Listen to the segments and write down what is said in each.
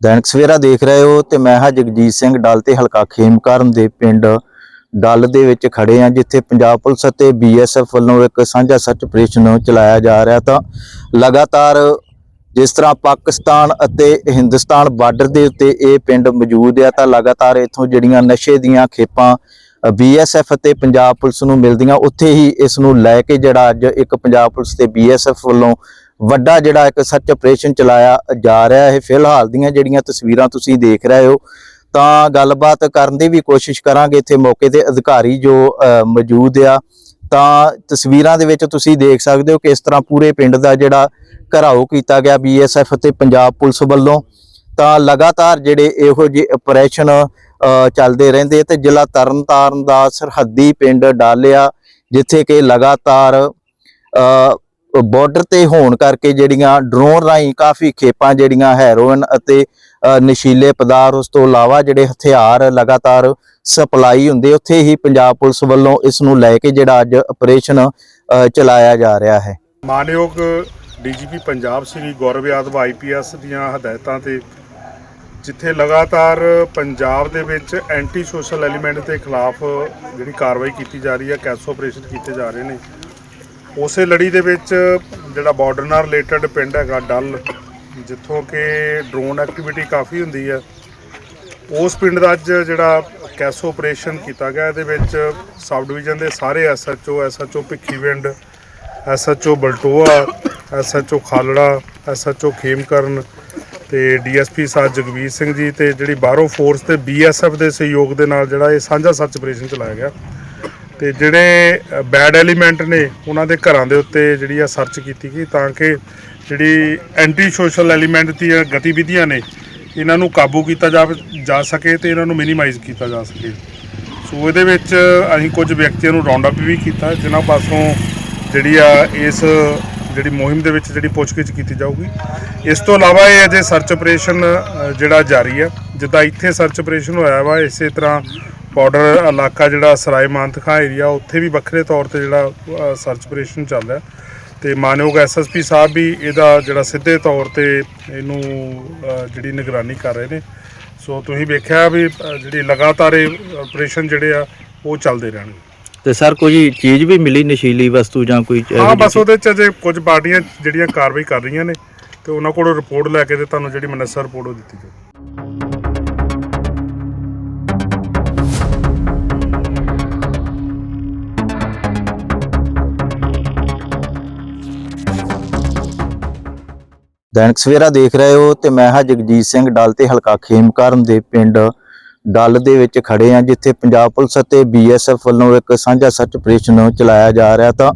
ਦੈਨਿਕ ਸਵੇਰਾ ਦੇਖ ਰਹੇ ਹੋ ਤੇ ਮੈਂ ਹਾਂ ਜਗਜੀਤ ਸਿੰਘ ਡੱਲ ਤੇ ਹਲਕਾ ਖੇਮਕਰਨ ਦੇ ਪਿੰਡ ਡੱਲ ਦੇ ਵਿੱਚ ਖੜੇ ਆ ਜਿੱਥੇ ਪੰਜਾਬ ਪੁਲਿਸ ਅਤੇ ਬੀਐਸਐਫ ਵੱਲੋਂ ਇੱਕ ਸਾਂਝਾ ਸਰਚ ਆਪਰੇਸ਼ਨ ਚਲਾਇਆ ਜਾ ਰਿਹਾ ਤਾਂ ਲਗਾਤਾਰ ਜਿਸ ਤਰ੍ਹਾਂ ਪਾਕਿਸਤਾਨ ਅਤੇ ਹਿੰਦੁਸਤਾਨ ਬਾਰਡਰ ਦੇ ਉੱਤੇ ਇਹ ਪਿੰਡ ਮੌਜੂਦ ਆ ਤਾਂ ਲਗਾਤਾਰ ਇਥੋਂ ਜਿਹੜੀਆਂ ਨਸ਼ੇ ਦੀਆਂ ਖੇਪਾਂ ਬੀਐਸਐਫ ਅਤੇ ਪੰਜਾਬ ਪੁਲਿਸ ਨੂੰ ਮਿਲਦੀਆਂ ਉੱਥੇ ਹੀ ਇਸ ਨੂੰ ਲੈ ਕੇ ਜਿਹੜਾ ਅੱਜ ਇੱਕ ਪੰਜਾਬ ਪੁਲਿਸ ਤੇ ਬੀਐਸਐਫ ਵੱਲੋਂ ਵੱਡਾ ਜਿਹੜਾ ਇੱਕ ਸਰਚ ਆਪਰੇਸ਼ਨ ਚਲਾਇਆ ਜਾ ਰਿਹਾ ਹੈ। ਫਿਲਹਾਲ ਦੀਆਂ ਜਿਹੜੀਆਂ ਤਸਵੀਰਾਂ ਤੁਸੀਂ ਦੇਖ ਰਹੇ ਹੋ ਤਾਂ ਗੱਲਬਾਤ ਕਰਨ ਦੀ ਵੀ ਕੋਸ਼ਿਸ਼ ਕਰਾਂਗੇ ਇੱਥੇ ਮੌਕੇ ਤੇ ਅਧਿਕਾਰੀ ਜੋ ਅ, ਮੌਜੂਦ ਆ। ਤਾਂ ਤਸਵੀਰਾਂ ਦੇ ਵਿੱਚ ਤੁਸੀਂ ਦੇਖ ਸਕਦੇ ਹੋ ਕਿ ਇਸ ਤਰ੍ਹਾਂ ਪੂਰੇ ਪਿੰਡ ਦਾ ਜਿਹੜਾ ਘਰਾਓ ਕੀਤਾ ਗਿਆ ਬੀਐਸਐਫ ਅਤੇ ਪੰਜਾਬ ਪੁਲਿਸ ਵੱਲੋਂ। ਤਾਂ ਲਗਾਤਾਰ ਜਿਹੜੇ ਇਹੋ ਜਿਹੇ ਆਪਰੇਸ਼ਨ ਚੱਲਦੇ ਰਹਿੰਦੇ ਤੇ ਜ਼ਿਲ੍ਹਾ ਤਰਨਤਾਰਨ ਦਾ ਸਰਹੱਦੀ ਪਿੰਡ ਡਾਲਿਆ ਜਿੱਥੇ ਕਿ ਲਗਾਤਾਰ ਅ, ਬਾਰਡਰ ਤੇ ਹੋਣ ਕਰਕੇ ਜਿਹੜੀਆਂ ਡਰੋਨ ਰਾਹੀਂ ਕਾਫੀ ਖੇਪਾਂ ਜਿਹੜੀਆਂ ਹੈਰੋਇਨ ਅਤੇ ਨਸ਼ੀਲੇ ਪਦਾਰਥ ਉਸ ਤੋਂ ਇਲਾਵਾ ਜਿਹੜੇ ਹਥਿਆਰ ਲਗਾਤਾਰ ਸਪਲਾਈ ਹੁੰਦੀ ਉੱਥੇ ਹੀ ਪੰਜਾਬ ਪੁਲਿਸ ਵੱਲੋਂ ਇਸ ਨੂੰ ਲੈ ਕੇ ਜਿਹੜਾ ਅੱਜ ਆਪਰੇਸ਼ਨ ਚਲਾਇਆ ਜਾ ਰਿਹਾ ਹੈ। ਮਾਨਯੋਗ ਡੀਜੀਪੀ ਪੰਜਾਬ ਸ੍ਰੀ ਗੌਰਵ ਯਾਦਵ ਆਈਪੀਐਸ ਦੀਆਂ ਹਦਾਇਤਾਂ ਤੇ ਜਿੱਥੇ ਲਗਾਤਾਰ ਪੰਜਾਬ ਦੇ ਵਿੱਚ ਐਂਟੀ ਸੋਸ਼ਲ ਐਲੀਮੈਂਟ ਦੇ ਖਿਲਾਫ ਜਿਹੜੀ ਕਾਰਵਾਈ ਕੀਤੀ ਜਾ ਰਹੀ ਹੈ, ਕੈਸ ਆਪਰੇਸ਼ਨ ਕੀਤੇ ਜਾ ਰਹੇ ਨੇ, ਉਸੇ ਲੜੀ ਦੇ ਵਿੱਚ ਜਿਹੜਾ ਬਾਰਡਰ ਨਾਲ ਰਿਲੇਟਡ ਪਿੰਡ ਹੈਗਾ ਡੱਲ, ਜਿੱਥੋਂ ਕਿ ਡਰੋਨ ਐਕਟੀਵਿਟੀ ਕਾਫੀ ਹੁੰਦੀ ਹੈ। ਉਸ ਪਿੰਡ ਦਾ ਅੱਜ ਜਿਹੜਾ ਕੈਸੋ ਆਪਰੇਸ਼ਨ ਕੀਤਾ ਗਿਆ, ਇਹਦੇ ਵਿੱਚ ਸਬ ਡਿਵੀਜ਼ਨ ਦੇ ਸਾਰੇ SHO SHO Bhikhiwind SHO Baltoha SHO Khalra SHO Khemkaran ਤੇ ਡੀਐਸਪੀ ਸਾਹਿਬ ਜਗਵੀਰ ਸਿੰਘ ਜੀ ਤੇ ਜਿਹੜੀ ਬਾਹਰੋਂ ਫੋਰਸ ਤੇ ਬੀਐਸਐਫ ਦੇ ਸਹਿਯੋਗ ਦੇ ਨਾਲ ਜਿਹੜਾ ਇਹ ਸਾਂਝਾ ਸਰਚ ਆਪਰੇਸ਼ਨ ਚਲਾਇਆ ਗਿਆ। ਤੇ ਜਿਹੜੇ ਬੈਡ ਐਲੀਮੈਂਟ ਨੇ, ਉਹਨਾਂ ਦੇ ਘਰਾਂ ਦੇ ਉੱਤੇ ਜਿਹੜੀ ਆ ਸਰਚ ਕੀਤੀ ਗਈ ਤਾਂ ਕਿ ਜਿਹੜੀ ਐਂਟੀ ਸੋਸ਼ਲ ਐਲੀਮੈਂਟ ਦੀਆਂ ਗਤੀਵਿਧੀਆਂ ਨੇ ਇਹਨਾਂ ਨੂੰ ਕਾਬੂ ਕੀਤਾ ਜਾ ਜਾ ਸਕੇ ਤੇ ਇਹਨਾਂ ਨੂੰ ਮਿਨੀਮਾਈਜ਼ ਕੀਤਾ ਜਾ ਸਕੇ। ਸੋ ਇਹਦੇ ਵਿੱਚ ਅਸੀਂ ਕੁਝ ਵਿਅਕਤੀਆਂ ਨੂੰ ਰਾਉਂਡ ਅਪ ਵੀ ਕੀਤਾ, ਜਿਨ੍ਹਾਂ ਪਾਸੋਂ ਜਿਹੜੀ ਆ ਇਸ, ਜਿਹੜੀ ਮੁਹਿੰਮ ਦੇ ਵਿੱਚ ਜਿਹੜੀ ਪੁੱਛਗਿੱਛ ਕੀਤੀ ਜਾਊਗੀ। ਇਸ ਤੋਂ ਇਲਾਵਾ ਇਹ ਅਜੇ ਸਰਚ ਆਪਰੇਸ਼ਨ ਜਿਹੜਾ ਜਾਰੀ ਆ। ਜਿੱਦਾਂ ਇੱਥੇ ਸਰਚ ਆਪਰੇਸ਼ਨ ਹੋਇਆ ਵਾ, ਇਸੇ ਤਰ੍ਹਾਂ ਬਾਰਡਰ ਇਲਾਕਾ ਜਿਹੜਾ ਸਰਾਏ ਮਾਨਤਖਾ ਏਰੀਆ ਉੱਥੇ ਵੀ ਵੱਖਰੇ ਤੌਰ ਤੇ ਜਿਹੜਾ ਸਰਚ ਆਪਰੇਸ਼ਨ ਚੱਲ ਰਿਹਾ। ਤੇ ਮਾਨਯੋਗ ਐਸਐਸਪੀ ਸਾਹਿਬ ਵੀ ਇਹਦਾ ਜਿਹੜਾ ਸਿੱਧੇ ਤੌਰ ਤੇ ਇਹਨੂੰ ਜਿਹੜੀ ਨਿਗਰਾਨੀ ਕਰ ਰਹੇ ਨੇ। ਸੋ ਤੁਸੀਂ ਵੇਖਿਆ ਵੀ ਜਿਹੜੀ ਲਗਾਤਾਰ ਇਹ ਆਪਰੇਸ਼ਨ ਜਿਹੜੇ ਆ ਉਹ ਚੱਲਦੇ ਰਹਿਣਗੇ। ਤੇ ਸਰ ਕੋਈ ਚੀਜ਼ ਵੀ ਮਿਲੀ ਨਸ਼ੀਲੀ ਵਸਤੂ ਜਾਂ ਕੋਈ ਹਾਂ ਬਸ ਉਹਦੇ ਚ ਅਜੇ ਕੁਝ ਪਾਰਟੀਆਂ ਜਿਹੜੀਆਂ ਕਾਰਵਾਈ ਕਰ ਰਹੀਆਂ ਨੇ ਤੇ ਉਹਨਾਂ ਕੋਲੋਂ ਰਿਪੋਰਟ ਲੈ ਕੇ ਤੇ ਤੁਹਾਨੂੰ ਜਿਹੜੀ ਮਨਸਰ ਰਿਪੋਰਟ ਉਹ ਦਿੱਤੀ ਜਾਊਗੀ ਦੈਨਿਕ ਸਵੇਰਾ ਦੇਖ ਰਹੇ ਹੋ ਤੇ ਮੈਂ ਹਾਂ ਜਗਜੀਤ ਸਿੰਘ ਡੱਲ ਤੇ ਹਲਕਾ ਖੇਮਕਰਨ ਦੇ ਪਿੰਡ ਡੱਲ ਦੇ ਵਿੱਚ ਖੜੇ ਆ ਜਿੱਥੇ ਪੰਜਾਬ ਪੁਲਿਸ ਅਤੇ ਬੀਐਸਐਫ ਵੱਲੋਂ ਇੱਕ ਸਾਂਝਾ ਸਰਚ ਆਪਰੇਸ਼ਨ ਚਲਾਇਆ ਜਾ ਰਿਹਾ ਤਾਂ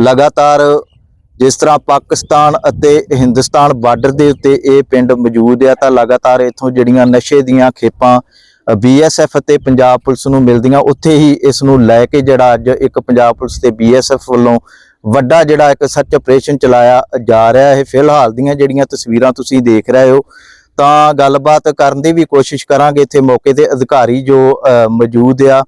ਲਗਾਤਾਰ ਜਿਸ ਤਰ੍ਹਾਂ ਪਾਕਿਸਤਾਨ ਅਤੇ ਹਿੰਦੁਸਤਾਨ ਬਾਰਡਰ ਦੇ ਉੱਤੇ ਇਹ ਪਿੰਡ ਮੌਜੂਦ ਆ, ਤਾਂ ਲਗਾਤਾਰ ਇਥੋਂ ਜਿਹੜੀਆਂ ਨਸ਼ੇ ਦੀਆਂ ਖੇਪਾਂ ਬੀਐਸਐਫ ਅਤੇ ਪੰਜਾਬ ਪੁਲਿਸ ਨੂੰ ਮਿਲਦੀਆਂ, ਉੱਥੇ ਹੀ ਇਸ ਨੂੰ ਲੈ ਕੇ ਜਿਹੜਾ ਅੱਜ ਇੱਕ ਪੰਜਾਬ ਪੁਲਿਸ ਤੇ ਬੀਐਸਐਫ ਵੱਲੋਂ ਵੱਡਾ ਜਿਹੜਾ ਇੱਕ ਸਰਚ ਆਪਰੇਸ਼ਨ ਚਲਾਇਆ ਜਾ ਰਿਹਾ ਹੈ ਫਿਲਹਾਲ ਦੀਆਂ ਜਿਹੜੀਆਂ ਤਸਵੀਰਾਂ ਤੁਸੀਂ ਦੇਖ ਰਹੇ ਹੋ, ਤਾਂ ਗੱਲਬਾਤ ਕਰਨ ਦੀ ਵੀ ਕੋਸ਼ਿਸ਼ ਕਰਾਂਗੇ ਇੱਥੇ ਮੌਕੇ ਤੇ ਅਧਿਕਾਰੀ ਜੋ ਮੌਜੂਦ ਆ।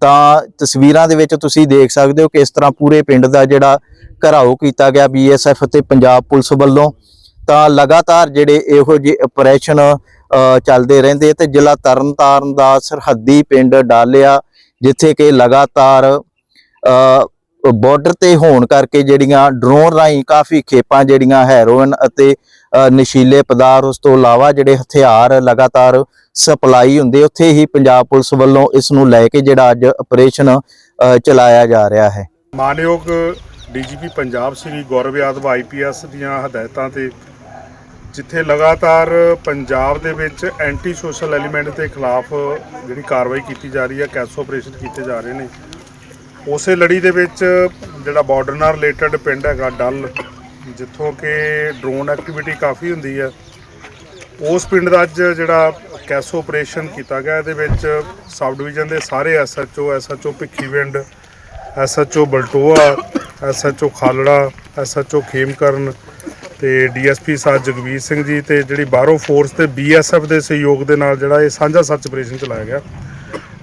ਤਾਂ ਤਸਵੀਰਾਂ ਦੇ ਵਿੱਚ ਤੁਸੀਂ ਦੇਖ ਸਕਦੇ ਹੋ ਕਿ ਇਸ ਤਰ੍ਹਾਂ ਪੂਰੇ ਪਿੰਡ ਦਾ ਜਿਹੜਾ ਘਰਾਓ ਕੀਤਾ ਗਿਆ ਬੀਐਸਐਫ ਤੇ ਪੰਜਾਬ ਪੁਲਿਸ ਵੱਲੋਂ। ਤਾਂ ਲਗਾਤਾਰ ਜਿਹੜੇ ਇਹੋ ਜਿਹੇ ਆਪਰੇਸ਼ਨ ਚੱਲਦੇ ਰਹਿੰਦੇ ਤੇ ਜ਼ਿਲ੍ਹਾ ਤਰਨਤਾਰਨ ਦਾ ਸਰਹੱਦੀ ਪਿੰਡ ਡਾਲਿਆ, ਜਿੱਥੇ ਕਿ ਲਗਾਤਾਰ ਬਾਰਡਰ ਤੇ ਹੋਣ ਕਰਕੇ ਜਿਹੜੀਆਂ ਡਰੋਨ ਰਾਹੀਂ ਕਾਫੀ ਖੇਪਾਂ ਜਿਹੜੀਆਂ ਹੈਰੋਇਨ ਅਤੇ ਨਸ਼ੀਲੇ ਪਦਾਰਥ ਉਸ ਤੋਂ ਇਲਾਵਾ ਜਿਹੜੇ ਹਥਿਆਰ ਲਗਾਤਾਰ ਸਪਲਾਈ ਹੁੰਦੇ, ਉੱਥੇ ਹੀ ਪੰਜਾਬ ਪੁਲਿਸ ਵੱਲੋਂ ਇਸ ਨੂੰ ਲੈ ਕੇ ਜਿਹੜਾ ਅੱਜ ਆਪਰੇਸ਼ਨ ਚਲਾਇਆ ਜਾ ਰਿਹਾ ਹੈ। ਮਾਨਯੋਗ ਡੀਜੀਪੀ ਪੰਜਾਬ ਸ੍ਰੀ ਗੌਰਵ ਯਾਦਵ ਆਈਪੀਐਸ ਦੀਆਂ ਹਦਾਇਤਾਂ ਤੇ ਜਿੱਥੇ ਲਗਾਤਾਰ ਪੰਜਾਬ ਦੇ ਵਿੱਚ ਐਂਟੀ ਸੋਸ਼ਲ ਐਲੀਮੈਂਟ ਦੇ ਖਿਲਾਫ ਜਿਹੜੀ ਕਾਰਵਾਈ ਕੀਤੀ ਜਾ ਰਹੀ ਹੈ, ਕੈਸੋ ਆਪਰੇਸ਼ਨ ਕੀਤੇ ਜਾ ਰਹੇ ਨੇ ਉਸੇ ਲੜੀ ਦੇ ਵਿੱਚ ਜਿਹੜਾ ਬਾਰਡਰ ਨਾਲ ਰਿਲੇਟਡ ਪਿੰਡ ਹੈਗਾ ਡੱਲ, ਜਿੱਥੋਂ ਕਿ ਡਰੋਨ ਐਕਟੀਵਿਟੀ ਕਾਫੀ ਹੁੰਦੀ ਹੈ। ਉਸ ਪਿੰਡ ਦਾ ਅੱਜ ਜਿਹੜਾ ਕੈਸੋ ਆਪਰੇਸ਼ਨ ਕੀਤਾ ਗਿਆ, ਇਹਦੇ ਵਿੱਚ ਸਬ ਡਿਵੀਜ਼ਨ ਦੇ ਸਾਰੇ SHO SHO Bhikhiwind SHO Baltoha SHO Khalra SHO Khemkaran ਤੇ ਡੀਐਸਪੀ ਸਾਹਿਬ ਜਗਵੀਰ ਸਿੰਘ ਜੀ ਤੇ ਜਿਹੜੀ ਬਾਹਰੋਂ ਫੋਰਸ ਤੇ ਬੀਐਸਐਫ ਦੇ ਸਹਿਯੋਗ ਦੇ ਨਾਲ ਜਿਹੜਾ ਇਹ ਸਾਂਝਾ ਸਰਚ ਆਪਰੇਸ਼ਨ ਚਲਾਇਆ ਗਿਆ।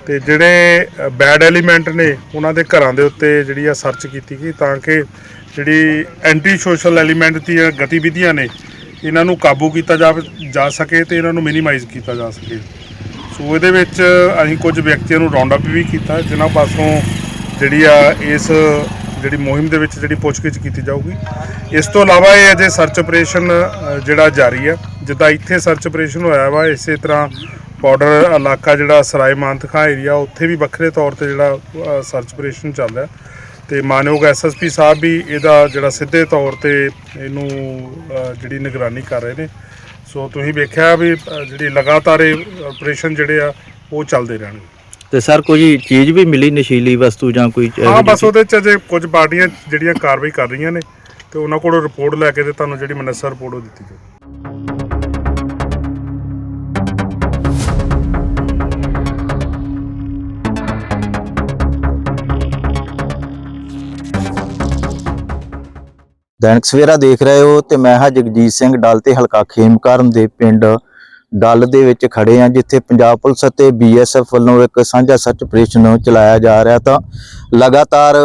ਤੇ ਜਿਹੜੇ ਬੈਡ ਐਲੀਮੈਂਟ ਨੇ, ਉਹਨਾਂ ਦੇ ਘਰਾਂ ਦੇ ਉੱਤੇ ਜਿਹੜੀ ਆ ਸਰਚ ਕੀਤੀ ਗਈ ਤਾਂ ਕਿ ਜਿਹੜੀ ਐਂਟੀ ਸੋਸ਼ਲ ਐਲੀਮੈਂਟ ਦੀਆਂ ਗਤੀਵਿਧੀਆਂ ਨੇ, ਇਹਨਾਂ ਨੂੰ ਕਾਬੂ ਕੀਤਾ ਜਾ ਜਾ ਸਕੇ ਤੇ ਇਹਨਾਂ ਨੂੰ ਮਿਨੀਮਾਈਜ਼ ਕੀਤਾ ਜਾ ਸਕੇ। ਸੋ ਇਹਦੇ ਵਿੱਚ ਅਸੀਂ ਕੁਝ ਵਿਅਕਤੀਆਂ ਨੂੰ ਰਾਉਂਡ ਅਪ ਵੀ ਕੀਤਾ, ਜਿਨ੍ਹਾਂ ਪਾਸੋਂ ਜਿਹੜੀ ਆ ਇਸ, ਜਿਹੜੀ ਮੁਹਿੰਮ ਦੇ ਵਿੱਚ ਜਿਹੜੀ ਪੁੱਛਗਿੱਛ ਕੀਤੀ ਜਾਊਗੀ। ਇਸ ਤੋਂ ਇਲਾਵਾ ਇਹ ਅਜੇ ਸਰਚ ਆਪਰੇਸ਼ਨ ਜਿਹੜਾ ਜਾਰੀ ਆ, ਜਿੱਦਾਂ ਇੱਥੇ ਸਰਚ ਆਪਰੇਸ਼ਨ ਹੋਇਆ ਵਾ, ਇਸੇ ਤਰ੍ਹਾਂ ਬਾਰਡਰ ਇਲਾਕਾ ਜਿਹੜਾ ਸਰਾਏ ਮਾਨਤਖਾ ਏਰੀਆ ਉੱਥੇ ਵੀ ਵੱਖਰੇ ਤੌਰ ਤੇ ਜਿਹੜਾ ਸਰਚ ਆਪਰੇਸ਼ਨ ਚੱਲ ਰਿਹਾ। ਤੇ ਮਾਨਯੋਗ ਐਸਐਸਪੀ ਸਾਹਿਬ ਵੀ ਇਹਦਾ ਜਿਹੜਾ ਸਿੱਧੇ ਤੌਰ ਤੇ ਇਹਨੂੰ ਜਿਹੜੀ ਨਿਗਰਾਨੀ ਕਰ ਰਹੇ ਨੇ। ਸੋ ਤੁਸੀਂ ਵੇਖਿਆ ਵੀ ਜਿਹੜੀ ਲਗਾਤਾਰ ਇਹ ਆਪਰੇਸ਼ਨ ਜਿਹੜੇ ਆ ਉਹ ਚੱਲਦੇ ਰਹਿਣਗੇ। ਤੇ ਸਰ ਕੋਈ ਚੀਜ਼ ਵੀ ਮਿਲੀ ਨਸ਼ੀਲੀ ਵਸਤੂ ਜਾਂ ਕੋਈ ਹਾਂ ਬਸ ਉਹਦੇ ਚ ਅਜੇ ਕੁਝ ਪਾਰਟੀਆਂ ਜਿਹੜੀਆਂ ਕਾਰਵਾਈ ਕਰ ਰਹੀਆਂ ਨੇ ਤੇ ਉਹਨਾਂ ਕੋਲੋਂ ਰਿਪੋਰਟ ਲੈ ਕੇ ਤੇ ਤੁਹਾਨੂੰ ਜਿਹੜੀ ਮਨਸਰ ਰਿਪੋਰਟ ਉਹ ਦਿੱਤੀ ਜਾਊਗੀ। ਦੈਨਿਕ ਸਵੇਰਾ ਦੇਖ ਰਹੇ ਹੋ ਤੇ ਮੈਂ ਹਾਂ ਜਗਜੀਤ ਸਿੰਘ ਡਲ ਤੇ ਹਲਕਾ ਖੇਮਕਰਨ ਦੇ ਪਿੰਡ ਡਲ ਦੇ ਵਿੱਚ ਖੜੇ ਆ ਜਿੱਥੇ ਪੰਜਾਬ ਪੁਲਿਸ ਅਤੇ ਬੀਐਸਐਫ ਵੱਲੋਂ ਇੱਕ ਸਾਂਝਾ ਸਰਚ ਆਪਰੇਸ਼ਨ ਚਲਾਇਆ ਜਾ ਰਿਹਾ ਤਾਂ ਲਗਾਤਾਰ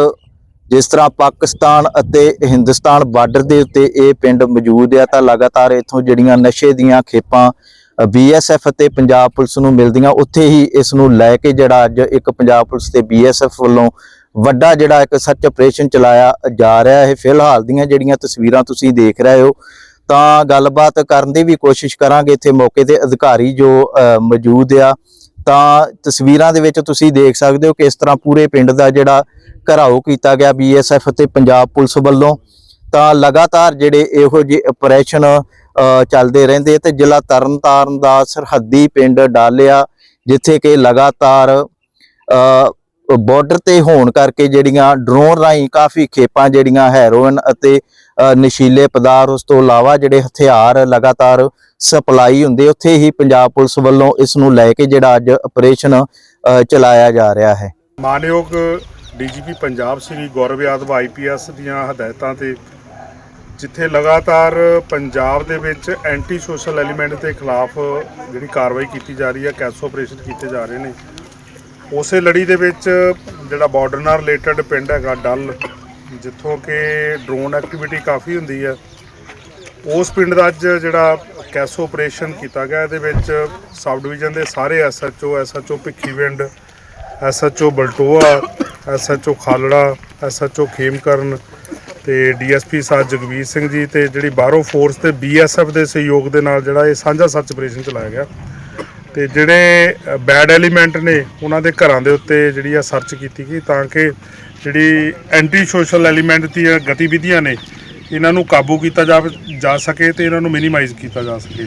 ਜਿਸ ਤਰ੍ਹਾਂ ਪਾਕਿਸਤਾਨ ਅਤੇ ਹਿੰਦੁਸਤਾਨ ਬਾਰਡਰ ਦੇ ਉੱਤੇ ਇਹ ਪਿੰਡ ਮੌਜੂਦ ਆ, ਤਾਂ ਲਗਾਤਾਰ ਇੱਥੋਂ ਜਿਹੜੀਆਂ ਨਸ਼ੇ ਦੀਆਂ ਖੇਪਾਂ ਬੀਐਸਐਫ ਅਤੇ ਪੰਜਾਬ ਪੁਲਿਸ ਨੂੰ ਮਿਲਦੀਆਂ, ਉੱਥੇ ਹੀ ਇਸ ਨੂੰ ਲੈ ਕੇ ਜਿਹੜਾ ਅੱਜ ਇੱਕ ਪੰਜਾਬ ਪੁਲਿਸ ਤੇ ਬੀਐਸਐਫ ਵੱਲੋਂ ਵੱਡਾ ਜਿਹੜਾ ਇੱਕ ਸਰਚ ਆਪਰੇਸ਼ਨ ਚਲਾਇਆ ਜਾ ਰਿਹਾ ਹੈ ਫਿਲਹਾਲ ਦੀਆਂ ਜਿਹੜੀਆਂ ਤਸਵੀਰਾਂ ਤੁਸੀਂ ਦੇਖ ਰਹੇ ਹੋ, ਤਾਂ ਗੱਲਬਾਤ ਕਰਨ ਦੀ ਵੀ ਕੋਸ਼ਿਸ਼ ਕਰਾਂਗੇ ਇੱਥੇ ਮੌਕੇ ਤੇ ਅਧਿਕਾਰੀ ਜੋ ਮੌਜੂਦ ਆ। ਤਾਂ ਤਸਵੀਰਾਂ ਦੇ ਵਿੱਚ ਤੁਸੀਂ ਦੇਖ ਸਕਦੇ ਹੋ ਕਿ ਇਸ ਤਰ੍ਹਾਂ ਪੂਰੇ ਪਿੰਡ ਦਾ ਜਿਹੜਾ ਘਰਾਓ ਕੀਤਾ ਗਿਆ ਬੀਐਸਐਫ ਤੇ ਪੰਜਾਬ ਪੁਲਿਸ ਵੱਲੋਂ। ਤਾਂ ਲਗਾਤਾਰ ਜਿਹੜੇ ਇਹੋ ਜਿਹੇ ਆਪਰੇਸ਼ਨ ਚੱਲਦੇ ਰਹਿੰਦੇ ਤੇ ਜ਼ਿਲ੍ਹਾ ਤਰਨਤਾਰਨ ਦਾ ਸਰਹੱਦੀ ਪਿੰਡ ਡਾਲਿਆ, ਜਿੱਥੇ ਕਿ ਲਗਾਤਾਰ ਬਾਰਡਰ ਤੇ ਹੋਣ ਕਰਕੇ ਜਿਹੜੀਆਂ ਡਰੋਨ ਰਾਹੀਂ ਕਾਫੀ ਖੇਪਾਂ ਜਿਹੜੀਆਂ ਹੈਰੋਇਨ ਅਤੇ ਨਸ਼ੀਲੇ ਪਦਾਰਥ ਉਸ ਤੋਂ ਇਲਾਵਾ ਜਿਹੜੇ ਹਥਿਆਰ ਲਗਾਤਾਰ ਸਪਲਾਈ ਹੁੰਦੇ, ਉੱਥੇ ਹੀ ਪੰਜਾਬ ਪੁਲਿਸ ਵੱਲੋਂ ਇਸ ਨੂੰ ਲੈ ਕੇ ਜਿਹੜਾ ਅੱਜ ਆਪਰੇਸ਼ਨ ਚਲਾਇਆ ਜਾ ਰਿਹਾ ਹੈ। ਮਾਨਯੋਗ ਡੀਜੀਪੀ ਪੰਜਾਬ ਸ੍ਰੀ ਗੌਰਵ ਯਾਦਵ ਆਈਪੀਐਸ ਦੀਆਂ ਹਦਾਇਤਾਂ ਤੇ ਜਿੱਥੇ ਲਗਾਤਾਰ ਪੰਜਾਬ ਦੇ ਵਿੱਚ ਐਂਟੀ ਸੋਸ਼ਲ ਐਲੀਮੈਂਟ ਦੇ ਖਿਲਾਫ ਜਿਹੜੀ ਕਾਰਵਾਈ ਕੀਤੀ ਜਾ ਰਹੀ ਹੈ, ਕੈਸੋ ਆਪਰੇਸ਼ਨ ਕੀਤੇ ਜਾ ਰਹੇ ਨੇ ਉਸੇ ਲੜੀ ਦੇ ਵਿੱਚ ਜਿਹੜਾ ਬਾਰਡਰ ਨਾਲ ਰਿਲੇਟਡ ਪਿੰਡ ਹੈਗਾ ਡੱਲ, ਜਿੱਥੋਂ ਕਿ ਡਰੋਨ ਐਕਟੀਵਿਟੀ ਕਾਫੀ ਹੁੰਦੀ ਹੈ। ਉਸ ਪਿੰਡ ਦਾ ਅੱਜ ਜਿਹੜਾ ਕੈਸੋ ਆਪਰੇਸ਼ਨ ਕੀਤਾ ਗਿਆ, ਇਹਦੇ ਵਿੱਚ ਸਬ ਡਿਵੀਜ਼ਨ ਦੇ ਸਾਰੇ SHO SHO Bhikhiwind SHO Baltoha SHO Khalra SHO Khemkaran ਤੇ ਡੀਐਸਪੀ ਸਾਹਿਬ ਜਗਵੀਰ ਸਿੰਘ ਜੀ ਤੇ ਜਿਹੜੀ ਬਾਹਰੋਂ ਫੋਰਸ ਤੇ ਬੀਐਸਐਫ ਦੇ ਸਹਿਯੋਗ ਦੇ ਨਾਲ ਜਿਹੜਾ ਇਹ ਸਾਂਝਾ ਸਰਚ ਆਪਰੇਸ਼ਨ ਚਲਾਇਆ ਗਿਆ। ਤੇ ਜਿਹੜੇ ਬੈਡ ਐਲੀਮੈਂਟ ਨੇ, ਉਹਨਾਂ ਦੇ ਘਰਾਂ ਦੇ ਉੱਤੇ ਜਿਹੜੀ ਆ ਸਰਚ ਕੀਤੀ ਗਈ ਤਾਂ ਕਿ ਜਿਹੜੀ ਐਂਟੀ ਸੋਸ਼ਲ ਐਲੀਮੈਂਟ ਦੀਆਂ ਗਤੀਵਿਧੀਆਂ ਨੇ, ਇਹਨਾਂ ਨੂੰ ਕਾਬੂ ਕੀਤਾ ਜਾ ਜਾ ਸਕੇ ਤੇ ਇਹਨਾਂ ਨੂੰ ਮਿਨੀਮਾਈਜ਼ ਕੀਤਾ ਜਾ ਸਕੇ।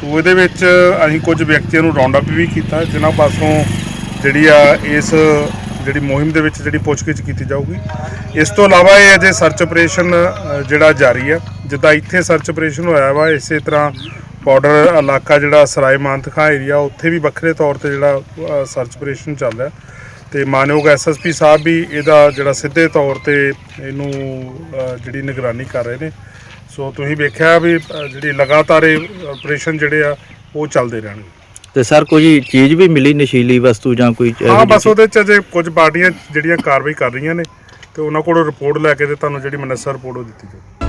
ਸੋ ਇਹਦੇ ਵਿੱਚ ਅਸੀਂ ਕੁਝ ਵਿਅਕਤੀਆਂ ਨੂੰ ਰਾਉਂਡ ਅਪ ਵੀ ਕੀਤਾ, ਜਿਨ੍ਹਾਂ ਪਾਸੋਂ ਜਿਹੜੀ ਆ ਇਸ, ਜਿਹੜੀ ਮੁਹਿੰਮ ਦੇ ਵਿੱਚ ਜਿਹੜੀ ਪੁੱਛਗਿੱਛ ਕੀਤੀ ਜਾਊਗੀ। ਇਸ ਤੋਂ ਇਲਾਵਾ ਇਹ ਅਜੇ ਸਰਚ ਆਪਰੇਸ਼ਨ ਜਿਹੜਾ ਜਾਰੀ ਆ, ਜਿੱਦਾਂ ਇੱਥੇ ਸਰਚ ਆਪਰੇਸ਼ਨ ਹੋਇਆ ਵਾ, ਇਸੇ ਤਰ੍ਹਾਂ ਬਾਰਡਰ ਇਲਾਕਾ ਜਿਹੜਾ ਸਰਾਏ ਮਾਨਤਖਾ ਏਰੀਆ ਉੱਥੇ ਵੀ ਵੱਖਰੇ ਤੌਰ ਤੇ ਜਿਹੜਾ ਸਰਚ ਆਪਰੇਸ਼ਨ ਚੱਲ ਰਿਹਾ। ਤੇ ਮਾਨਯੋਗ ਐਸਐਸਪੀ ਸਾਹਿਬ ਵੀ ਇਹਦਾ ਜਿਹੜਾ ਸਿੱਧੇ ਤੌਰ ਤੇ ਇਹਨੂੰ ਜਿਹੜੀ ਨਿਗਰਾਨੀ ਕਰ ਰਹੇ ਨੇ। ਸੋ ਤੁਸੀਂ ਵੇਖਿਆ ਵੀ ਜਿਹੜੀ ਲਗਾਤਾਰ ਇਹ ਆਪਰੇਸ਼ਨ ਜਿਹੜੇ ਆ ਉਹ ਚੱਲਦੇ ਰਹਿਣਗੇ। ਤੇ ਸਰ ਕੋਈ ਚੀਜ਼ ਵੀ ਮਿਲੀ ਨਸ਼ੀਲੀ ਵਸਤੂ ਜਾਂ ਕੋਈ ਹਾਂ ਬਸ ਉਹਦੇ ਚ ਅਜੇ ਕੁਝ ਪਾਰਟੀਆਂ ਜਿਹੜੀਆਂ ਕਾਰਵਾਈ ਕਰ ਰਹੀਆਂ ਨੇ ਤੇ ਉਹਨਾਂ ਕੋਲੋਂ ਰਿਪੋਰਟ ਲੈ ਕੇ ਤੇ ਤੁਹਾਨੂੰ ਜਿਹੜੀ ਮਨਸਰ ਰਿਪੋਰਟ ਉਹ ਦਿੱਤੀ ਜਾਊਗੀ